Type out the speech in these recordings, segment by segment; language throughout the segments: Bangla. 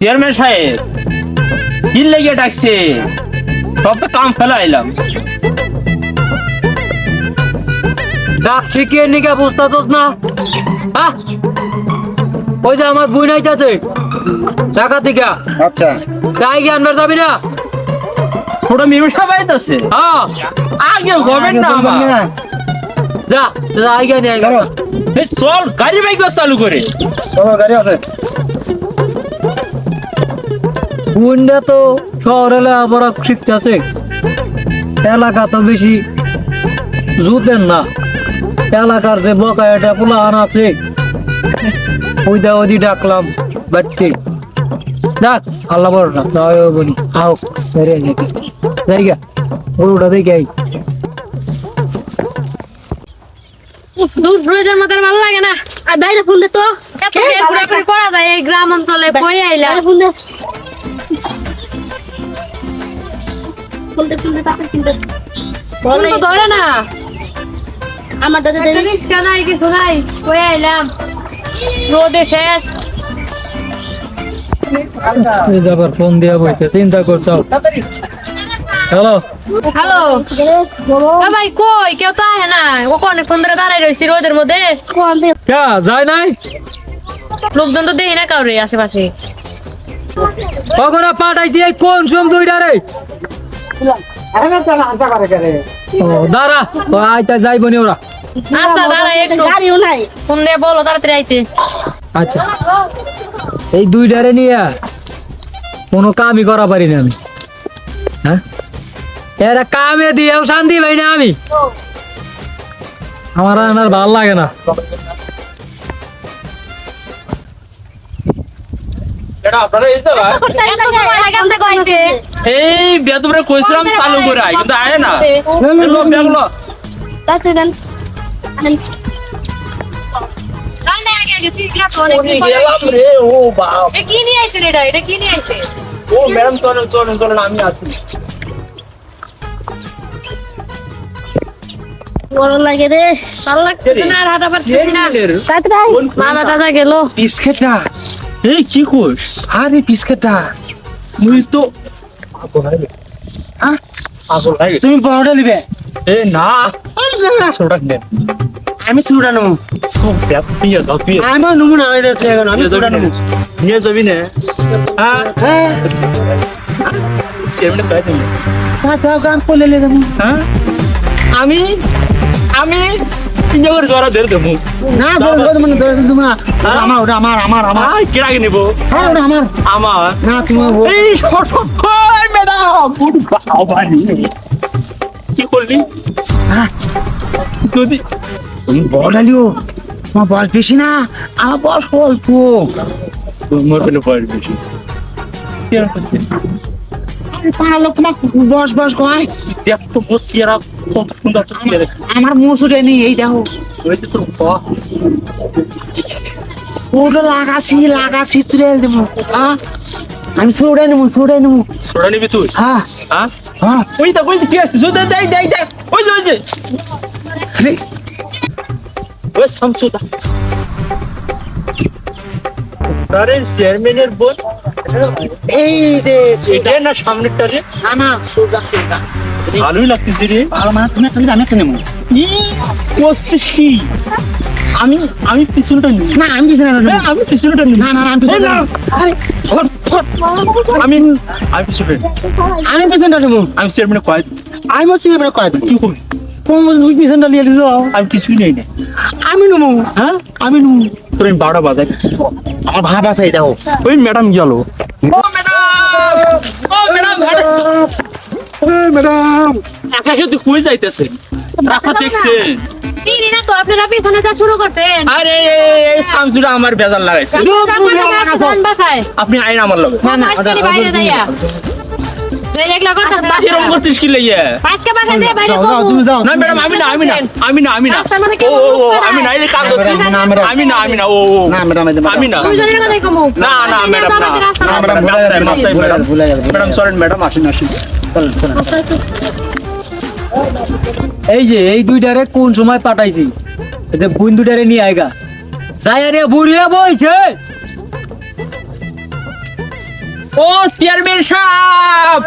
চেয়ারম্যান সাহেব কি লেগে ডাকছে? সব তো কাম ফেলা আইলাম। ডাক শিখিয়ে নিকে বুঝতেছস না? হ্যাঁ ওই যে আমার বুই নাই চাচে। ঢাকা থেকে আচ্ছা। তাই কি আনবার যাবি না? ছোট মিমসা বাইতেছে হ্যাঁ। আগে গভর্নমেন্ট না আমার যা যা আইগা নিয়ে আইগা চল গাড়ি বাইক চালু করে। চলো গাড়ি আছে। বুনটা তো শহর এলে আবার শিখতে আছে। এলাকা তো বেশি জুতেন না। এলাকার যে বকায়াটা পোলাহান আছে ওই দা ওদি ডাকলাম বাড়তে। ডাক আল্লাহ বড় না যাও বলি। আও বেরে নাকি জায়গা গরুটা দেখে আই দূর রোজের আর ভালো লাগে না। আর বাইরে ফোন দে তো। এত করা যায় এই গ্রাম অঞ্চলে বই আইলা? বাইরে ফোন দে ফোন দে ফোন দে তাড়াতাড়ি ফোন দে ফোন তো ধরে না। আমার দাদা রিক্সা নাই কিছু নাই বই আইলাম? রোডে শেষ। ফোন দিয়া চিন্তা করছ হ্যালো? হ্যালো? ভাই কই? কেউ তো আহে না। ও অনেক ফোন ধরে দাঁড়াই রয়েছি রোদের মধ্যে। কে যায় নাই? লোকজন তো দেখি না কাউরে আশেপাশে। কখন পাঠাইছি এই কোন সোম দুইটা রে ও দাঁড়া। ও আইতা যাইব নি ওরা। আচ্ছা দাঁড়াই একটু। গাড়িও নাই। ফোন দিয়ে বলো তাড়াতাড়ি আইতে। আচ্ছা। এই দুইটারে নিয়ে কোনো কামই করা পারি না আমি। হ্যাঁ? এরা কামে দিয়েও শান্তি পাই না আমি। আমার আর ভালো লাগে না। এটা আপনারা এই আইতে বেদবরে কইছিলাম চালু করে আয় কিন্তু আয় না। এলো তাতে দেন। আমি আছি। বড় লাগে রে। ভালো লাগছে না আর হাঁটা পারছি না। তাড়াতাড়ি মাথা টাথা গেল। বিস্কেটটা এই কি কোস আরে বিস্কেটটা মুই তো হ্যাঁ হয়ে তুমি বড়টা নিবে? এ না। ছোটা নেন আমি চুড়া নেব। আমি নেব না আমি নিয়ে চুড়া নেব। নিয়ে যাবি না। হ্যাঁ। হ্যাঁ। সেমনে তাই লে দেবো হ্যাঁ। আমি আমি ইঞ্জা করে জরা ধরে দেবো না ধরে ধরে মানে ধরে দেবো না আমার ওটা আমার আমার আমার। আই কিরাকে নিব হ্যাঁ ওটা আমার। আমার? না তোমার এই ওই ম্যাডাম বাবা কি করলি? হ্যাঁ, যদি তুমি বড়টা লিও তোমার বয়স বেশি না? আমার বয়স অল্প। তোমার কোনো বয়স বেশি। কি আর করছে পাড়ার লোক তোমার বয়স বয়স কয়? দেখ তো বসছি এরা কত সুন্দর আমার মুসুরে নেই এই দেখো। হয়েছে ওটা লাগাছি লাগাছি তুলে দেবো। হ্যাঁ আমি ছড়ে নেব ছড়ে নেব। ছোড়া নিবি তুই? হ্যাঁ। হ্যাঁ? হ্যাঁ। ওই দেখ ওই কি আসছে দেখ দেখ দেখ দেখ। ওই যে ওই যে। ওই শামসুদা তারে চেয়ারম্যানের বোন। এই যে এটা না সামনেরটা রে? না না সোজা সোজা ভালোই লাগতেছে রে। ভালো মানে তুমি একটা আমি একটা নেব। ই করছিস কি? আমি আমি পিছনটা নিই। না আমি পিছনে নেব। আমি পিছনটা নিই। না না আমি পিছনে এই না। নেব। আরে ধর, ধর। আমি আমি পিছনে আমি পিছনটা নেব। আমি চেয়ারম্যানে কয় আমি বলছি এবারে কয় কি করবি? কোন পিছনটা নিয়ে দিছো আমি কিছুই নেই না। আমি নেব। হ্যাঁ? আমি নেব। তোর আমি বারোটা বাজাই আমার ভাব আছে দেখো। ওই ম্যাডাম গেল ম্যাডাম! ও ম্যাডাম ম্যাডাম! একা কেউ তুই কই যাইতেছে? রাস্তা দেখছেন চিনি না তো আপনারা পিছনে যা শুরু করতেন। আরে এই আমার বেজার লাগাইছে। আপনি আইন আমার লগে। আজকে এই একলা কথা কিরম করতিস কি লইয়া আজকে বাসায় যাই বাইরে যাও যাও তুমি যাও। না ম্যাডাম আমি না আমি না আমি না আমি না। ও ও ও আমি না এই যে করছি না, না, ম্যাডাম। আমি না আমি না ও ও না ম্যাডাম আমি না। দুইজনের কথাই কমু। না না ম্যাডাম না। না, ম্যাডাম, ভুলে গেছে, মাফ চাই, ভুলে ম্যাডাম গেছে, ভুলে গেছে, ভুলে ম্যাডাম সরেন ম্যাডাম আসেন আসেন। চলেন চলেন এই যে এই দুইটারে কোন সময় পাঠাইছি? এই যে বুন দুইটারে নিয়ে আয়গা যাই আরে বুড়িয়া বইছে। ও চেয়ারম্যান সাহেব!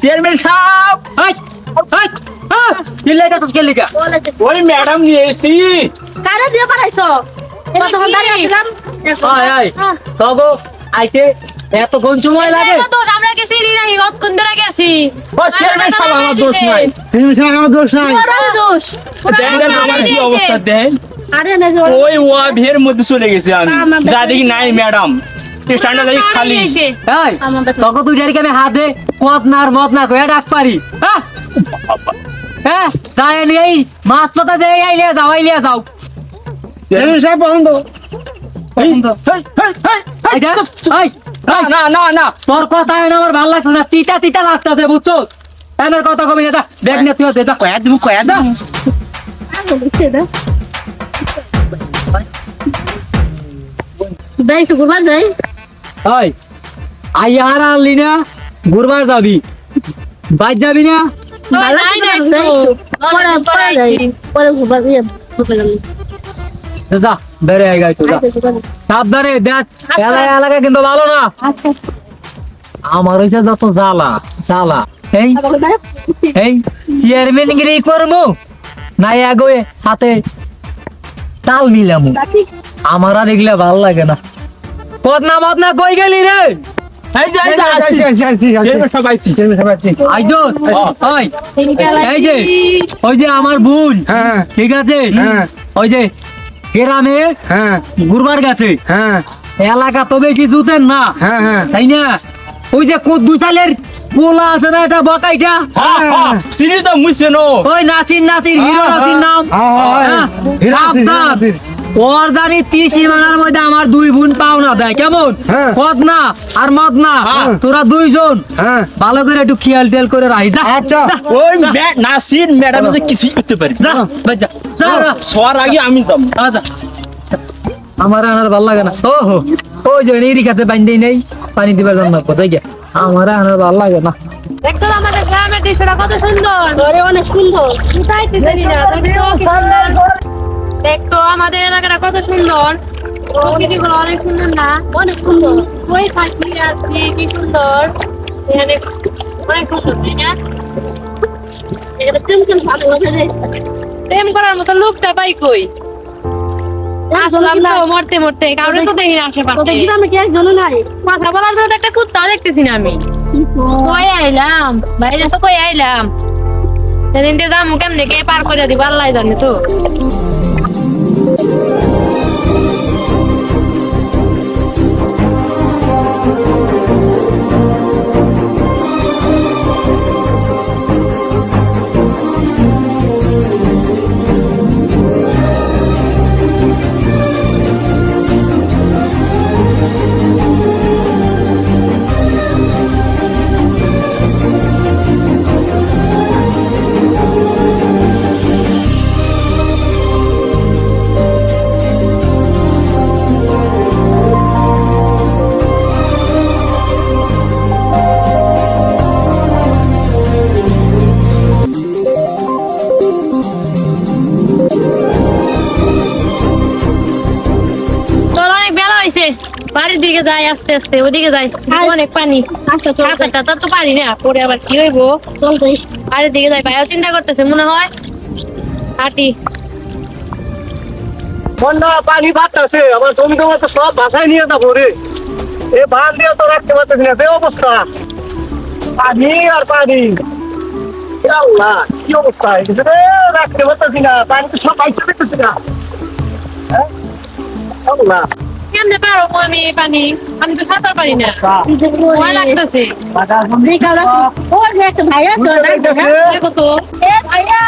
চেয়ারম্যান সাহেব! হ্যাঁ তো কি লেগা ওই ম্যাডাম নিয়ে এসেছি। কারে দিয়ে পাঠাইছো দাঁড়িয়ে আসলাম আয় আয় তগো আইতে এত কোন সময় লাগে? তো আমরা গেছি কতক্ষণ ধরে গেছি? ও চেয়ারম্যান সাহেব আমার দোষ নাই। তুমি সাহেব আমার দোষ নাই। দোষ দেন দেন আমার কি অবস্থা দেন। আরে না যে ওই ওয়াভের মধ্যে চলে গেছে আমি। যা দেখি নাই ম্যাডাম। স্ট্যান্ডটা দেখি খালি। এই তগো তুই জানি আমি হাতে পথ না আর মত না কয়ে ডাক পারি। হ্যাঁ? হ্যাঁ? যাই এই মাছ পাতা যাও যাও। বন্ধ। এই, না না না না। তোর কথা আমার ভালো লাগছে না। তিতা তিতা লাগতেছে বুঝছ? এনার কথা কমে যা। দেখ না তুই দে যা। কয়া দিমু কয়া দাও ব্যাংক টু ঘুরবার যাই ওই আই আর আনলি না ঘুরবার যাবি। বাইর যাবি না? যা বেড়ে গাই তো সাবধানে দেখ এলাকা এলাকা কিন্তু ভালো না। আচ্ছা। আমার হয়েছে যত জ্বালা জ্বালা। এই এই চেয়ারম্যান গিরি করমু? না এগোয়ে হাতে তাল মিলামু। আমার আর এগুলা ভালো লাগে না। পদ না মত না কই গেলি রে? এই যে এই যে আসছি চেয়ারম্যান সাহেব আইছি। আইজত ওই এই যে। ওই যে আমার বোন। হ্যাঁ। ঠিক আছে? হ্যাঁ। ওই যে গ্রামে হ্যাঁ। ঘুরবার গেছে। হ্যাঁ। এলাকা তো বেশি জুতেন না। হ্যাঁ হ্যাঁ। তাই না? ওই যে কুদ্দু সালের পোলা আছে না এটা বকাইটা? সিরিজ তো ওই নাচির নাচির হিরো নাচির নাম। হ্যাঁ, সাবধান। ওর জানি ত্রিশ মানার মধ্যে আমার দুই বোন পাও না দেয় কেমন? হ্যাঁ। পদ না আর মদ না হ্যাঁ। তোরা দুইজন। হ্যাঁ। ভালো করে একটু খেয়াল টেয়াল করে রাখি। যা আচ্ছা। ওই নাসির ম্যাডাম যে কিছু করতে পারি। যা সবার আগে আমি যাব। আচ্ছা আমার আনার ভালো লাগে না। ও হো ওই যে রিখাতে বাইন্দেই নেই পানি দিবার জন্য কোথায় গিয়া। আমার আনার ভালো লাগে না। দেখছ আমাদের গ্রামের দৃশ্যটা কত সুন্দর? অনেক সুন্দর। কোথায় না দেখতো আমাদের এলাকাটা কত সুন্দর। প্রকৃতিগুলো অনেক সুন্দর না? অনেক সুন্দর। ওই থাকি আছি? কি সুন্দর? এখানে অনেক সুন্দর তাই না? প্রেম করার মতো লোকটা পাই কই? আসলাম তো মরতে মরতে তো দেখি না তোদের আশেপাশে গ্রামে কি একজন নাই? কথা বলার জন্য একটা কুত্তা দেখতেছি না আমি। কই আইলাম? বাইরে তো কই আইলাম? সেদিন দিয়ে যাব কেমনে কে পার করে দিব আল্লাহ জানে তো। তোর যাই আস্তে আস্তে ওদিকে যাই। অনেক পানি। আচ্ছা টাতে তো পারি না পরে আবার কি হইবো? বাড়ির দিকে যাই। ভাইও চিন্তা করতেছে মনে হয় হাঁটি। বন্যা পানি বাড়তেছে আমার জমি জমা তো সব বাসায় নিয়ে যাব রে। এ বান দিয়ে তো রাখতে পারতেছি না যে অবস্থা? পানি আর পানি। আল্লাহ কি অবস্থা? রে রাখতে পারতেছি না পানি তো সব পাইছে দেখতেছি না। হ্যাঁ? আল্লাহ। কেমনে পারো আমি পানি আমি তো সাঁতার পারি না। ভয় লাগতেছে। ও একটা ভাইয়া চল কত? এ ভাইয়া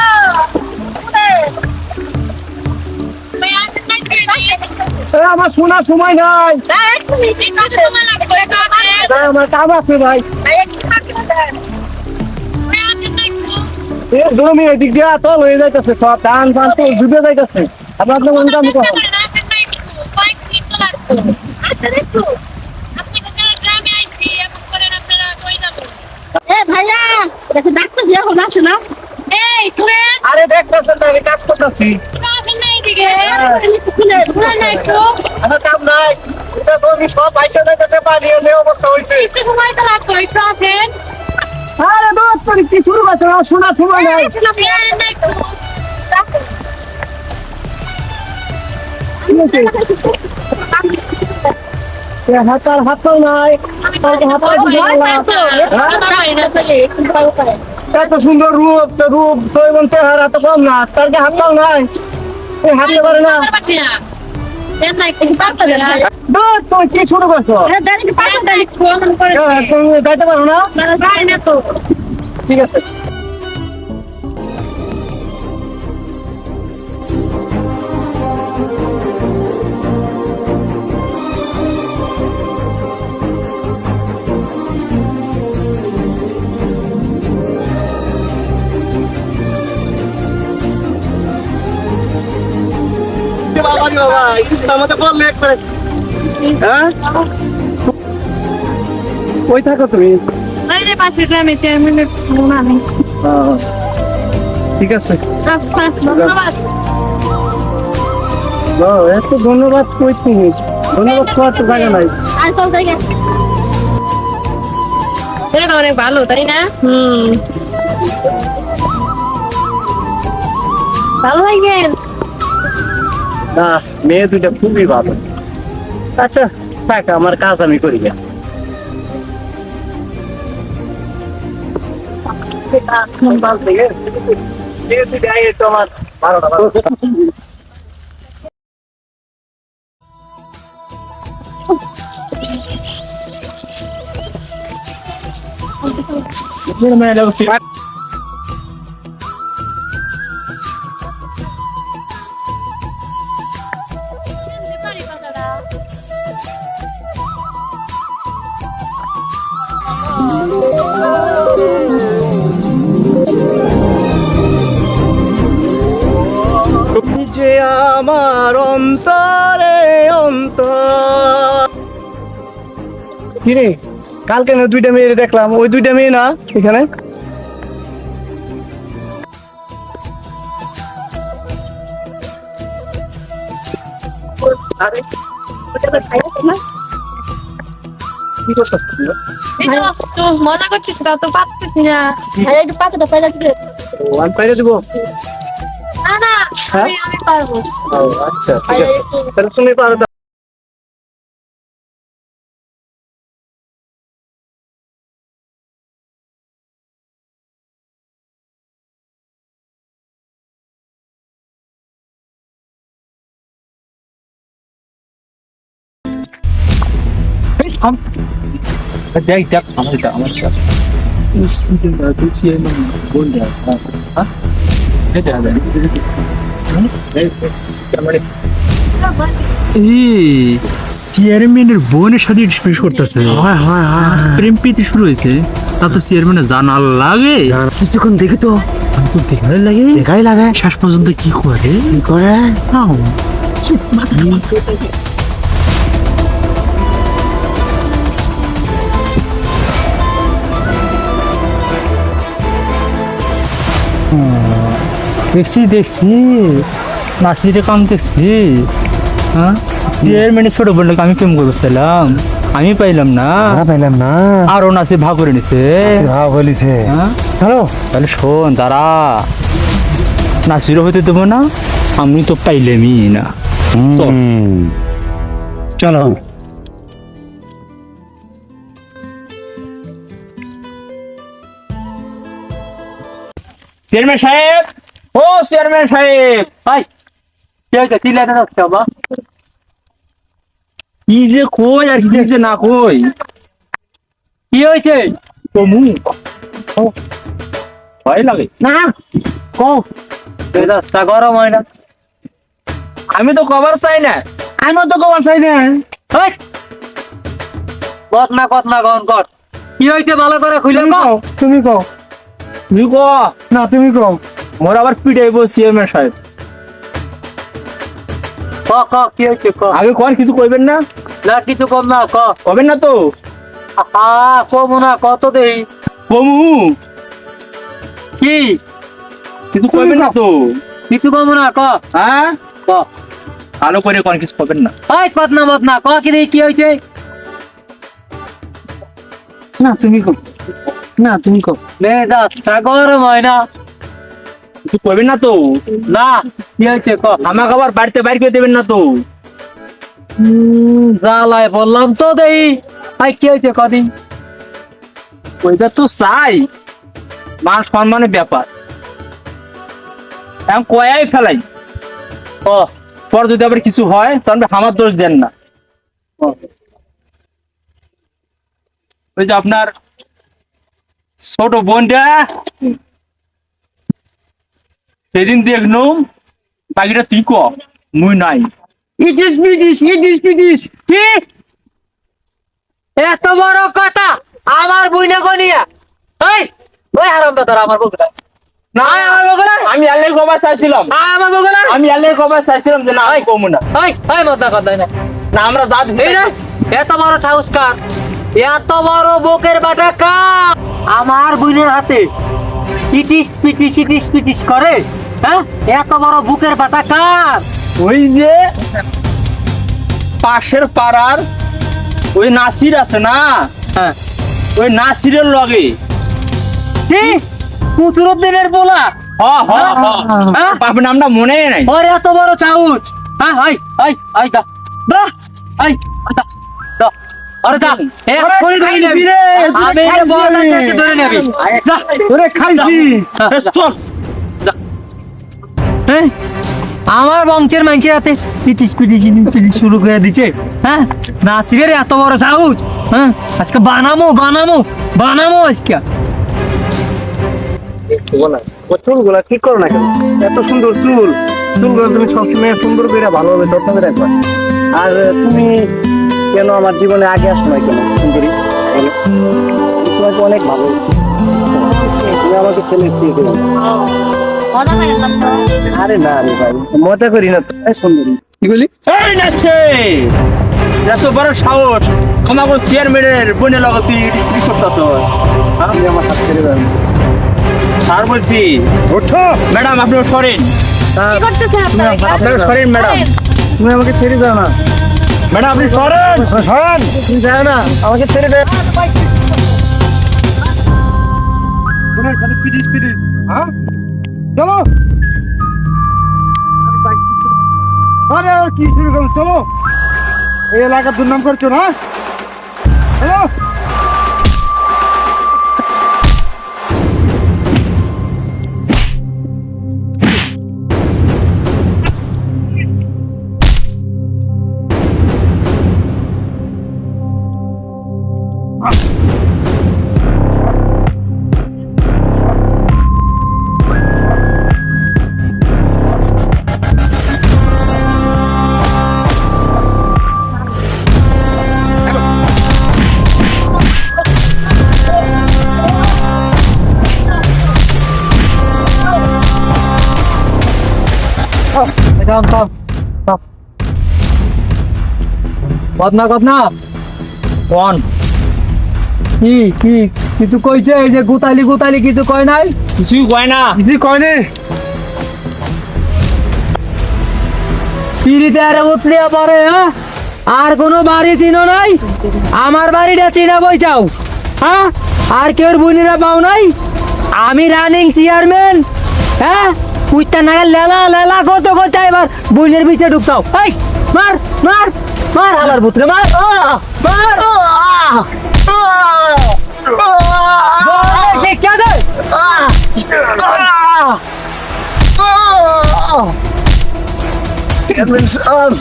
আমার শোনার সময় নাই। আমার কাম আছে ভাই। এ জমি এদিক দিয়ে তল হয়ে যাইতেছে সব ধান ফান তো ডুবে যাইতেছে। আপনার আপনার মন কাম করেন এ ভাইয়া এটা ডাক্তার দিয়ে এখন আসে না এই তুমি আরে দেখতেছেন না আমি কাজ করতেছি। শুনে একটু আমার কাম নাই। এটা তো আমি সব পয়সা দিতেছে পানি যে অবস্থা হয়েছে সময় তো লাগবে একটু আসেন। আরে দোস্ত তোর কি শুরু শোনা সময় নাই। হাতার হাতও নাই। এত সুন্দর রূপ রূপ এবং চেহারা তো কম না তার কি হাতটাও নাই। এ হাঁটতে পারে না। কি শুরু করছ? যাইতে পারো না? ঠিক আছে। ইস্তার মধ্যে বললে একবারে। হ্যাঁ? কই থাকো তুমি? ঠিক আছে। এত ধন্যবাদ কই তুমি? ধন্যবাদ খাওয়ার তো জায়গা নাই। অনেক ভালো তাই না? ভালো লাগেন না মেয়ে দুইটা খুবই ভালো আচ্ছা থাক আমার কাজ আমি করি গে। মেয়ে দুইটা এই তো আমার বারোটা বারোটা। কিরে কালকে না দুইটা মেয়ে দেখলাম ওই দুইটা মেয়ে না এখানে? মজা করছিস তা তো পাচ্ছিস না। ও, আমি পাইরে দেবো? না না আমি পারব। আচ্ছা ঠিক আছে। তাহলে তুমি পারো দেখ দেখ আমার এটা আমার এটা চেয়ারম্যানের বোনের সাথে করতেছে। প্রেম প্রীতি শুরু হয়েছে। তা তো চেয়ারম্যানের জানার লাগে। কিছুক্ষণ দেখি তো। দেখার লাগে। দেখাই লাগে। শেষ পর্যন্ত কি করে? কি করে। দেখছি দেখছি। নার্সিতে কাম দেখছি। হ্যাঁ? চেয়ারম্যানের ছোট বোনটাকে আমি প্রেম করছিলাম আমি পাইলাম না। পাইলাম না। আরও নাচে ভাগ করে নিছে। বলিছে হ্যাঁ? চলো। তাহলে শোন দাঁড়া। নাসিরও হতে দেবো না আমি তো পাইলামই না। চল। চেয়ারম্যান সাহেব! ও চেয়ারম্যান সাহেব! ভাই কি হয়েছে? চিল্লাতে যাচ্ছে বাবা? কি যে কই আর কি যে না কই? কি হয়েছে? তমু ভয় লাগে। না কো রাস্তা গরম হয় না। আমি তো কভার চাই না। আমি তো কমান চাই না! কত না কত না কন কত কি হয়েছে? ভালো করে খুলে তুমি কও। তুমি ক না তুমি মোর আবার পিটাইবো চেয়ারম্যান সাহেব। ক ক কি হয়েছে ক? আগে কর কিছু কইবেন না? না কিছু কম না ক। কবেন না তো? আহা কমু না কত দেই। কমু? কি? কিছু কইবেন না তো? কিছু কমু না ক? হ্যাঁ? ক। ভালো করে কোন কিছু কবেন না। ওই কত না মত না ক কি কি হয়েছে? না তুমি কো না তুমি কো মেজাজটা গরম হয় না কিছু করবেন না তো? না। কি হয়েছে? ক আমাকে আবার বাড়িতে বাইর করে দেবেন না তো? হুম, জ্বালায় বললাম তো দেই। আই কি হয়েছে কদিন ওইটা তো চাই। মান সম্মানের ব্যাপার। এখন কয়াই ফেলাই? ও। পর যদি আবার কিছু হয় তাহলে আমার দোষ দেন না। ও। ওই যে আপনার ছোট বোনটা। সেদিন দেখলুম বাকিটা তুই ক মুই নাই। ইটিস পিটিস ইটিস পিটিস কি? এত বড় কথা আমার বইনে গনিয়া। এই ওই হারাম বেদর আমার বগুলা না আমার বগুলা আমি কবার চাইছিলাম। আমার বগুলা আমি কবার চাইছিলাম যে না আমি কমু না এই এই মদনা কথা না না আমরা রে, এত বড় সাহস কার? এত বড় বুকের বাটা কার আমার বোনের হাতে পিটিস পিটিস ইটিস পিটিস করে হ্যাঁ? এত বড় বুকের বাটা কার ওই যে পাশের পাড়ার ওই নাসির আছে না? হ্যাঁ। ওই নাসিরের লগে। কি? কুতুরুদ্দিনের বলা হ হ হ হ্যাঁ? বাপ নামটা মনে নাই। ওর এত বড় চাউচ। হ্যাঁ আই আই আই দা। দা আই দা। আরে দা এ ধরে নেবি। আমি বল। ধরে নেবি। যা। ওরে খাইছি। এ, চল। হ্যাঁ? আমার বংশের মানুষের হাতে পিটিস পিটিস পিটিস শুরু করে দিচ্ছে হ্যাঁ? নাসিরের এত বড় সাহস। হ্যাঁ? আজকে বানামো বানামো বানামো আজকে। চুলগুলা ঠিক করো না কেন? এত সুন্দর চুল। চুলগুলো তুমি সবসময় সুন্দর করে ভালোভাবে যত্ন করে রাখবা। আর তুমি কেন আমার জীবনে আগে আসো না কেন? সুন্দরী। তোমাকে অনেক ভালো তুমি আমাকে তো আরে না রে ভাই মজা করি না সুন্দরী। কি বলি? এই নাচে এত বড় সাহস। আমাকে চেয়ারম্যানের বোনের লগে তুই কি করতেছ। আমি আমার হাত ছেড়ে দেবেন আর বলছি ওঠো! ম্যাডাম আপনি সরেন। কি করতেছেন আপনারা? আপনারা সরেন ম্যাডাম। তুমি আমাকে ছেড়ে দাও না। ম্যাডাম আপনি সরেন। সরেন। যায় না আমাকে ছেড়ে দেন। হ্যাঁ? চলো। আরে কি শুরু করো চলো। এই এলাকার দুর্নাম করছ না? চলো থাম থাম থাম বদনা কদনা কোন কি কি কিছু কইছে এই যে গুতালি গুতালি কিছু কয় নাই কিছু কয় না দিদি কয়নি পিড়িতে আরে উঠলিয়া পরে হ্যাঁ আর কোনো বাড়ি চিনো নাই আমার বাড়িটা চিনা বই চাও হ্যাঁ আর কেউ বুনিরা পাও নাই আমি রানিং চেয়ারম্যান হ্যাঁ কুইটা নাগাল লেলা লেলা করতে করতে এবার বুনের পিছে ঢুকতাও। এই মার মার মার হালার পুত্রে মার আহ, মার বলে শিক্ষা দে চেয়ারম্যান সাহেব।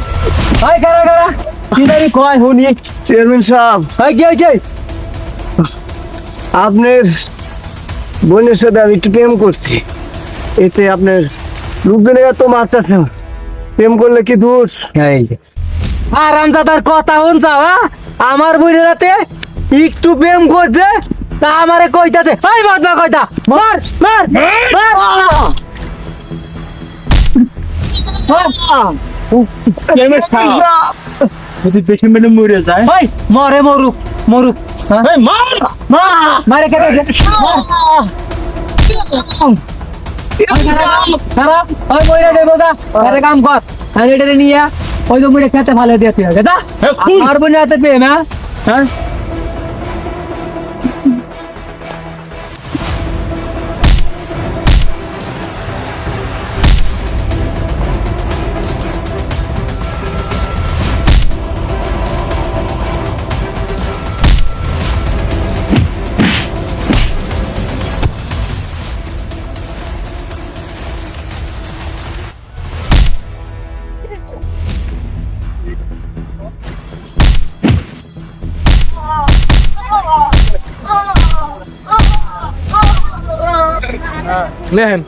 হাই কারা কারা? কি জানি কয় হুনি চেয়ারম্যান সাহেব। হাই কি হয়েছে? আপনার বোনের সাথে আমি একটু প্রেম করছি। এতে আপনার লোকজনে এত মারতেছে। প্রেম করলে কি দোষ? আরামজাদার কথা শুনছাও হ্যাঁ? আমার বোনের রাতে একটু প্রেম করছে তা আমারে কইতাছে এই বদনা কইতা মার মার মার! যদি দেখে মেনে মরে যায়। ওই মরে মরুক মরুক হ্যাঁ? মার! মারে কেটে খারাপ ওই মইরা দেবো গা আরে কাম কর। আর এটা নিয়ে ওই তো মুড়ে খেতে ভালো দিয়ে তুই যা। এ, খুল। আর বোনের হাতে পেয়ে না হ্যাঁ? নেন।